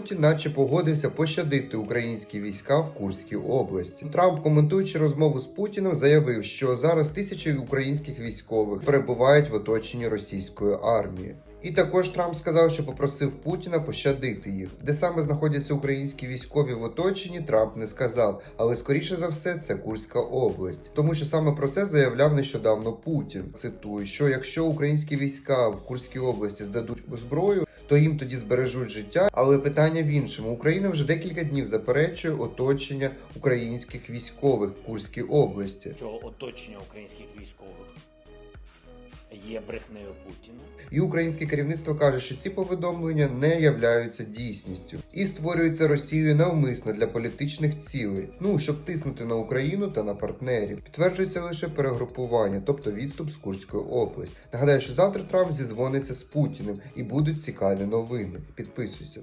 Путін, наче погодився пощадити українські війська в Курській області. Трамп, коментуючи розмову з Путіним, заявив, що зараз тисячі українських військових перебувають в оточенні російської армії. І також Трамп сказав, що попросив Путіна пощадити їх. Де саме знаходяться українські військові в оточенні, Трамп не сказав, але скоріше за все це Курська область, тому що саме про це заявляв нещодавно Путін. Цитую, що якщо українські війська в Курській області здадуть зброю, то їм тоді збережуть життя. Але питання в іншому: Україна вже декілька днів заперечує оточення українських військових в Курській області. що оточення українських військових є брехнею Путіна. І українське керівництво каже, що ці повідомлення не являються дійсністю і створюються Росією навмисно для політичних цілей, ну щоб тиснути на Україну та на партнерів. Підтверджується лише перегрупування, тобто відступ з Курської області. Нагадаю, що завтра Трамп зізвониться з Путіним і будуть цікаві новини. Підписуйся.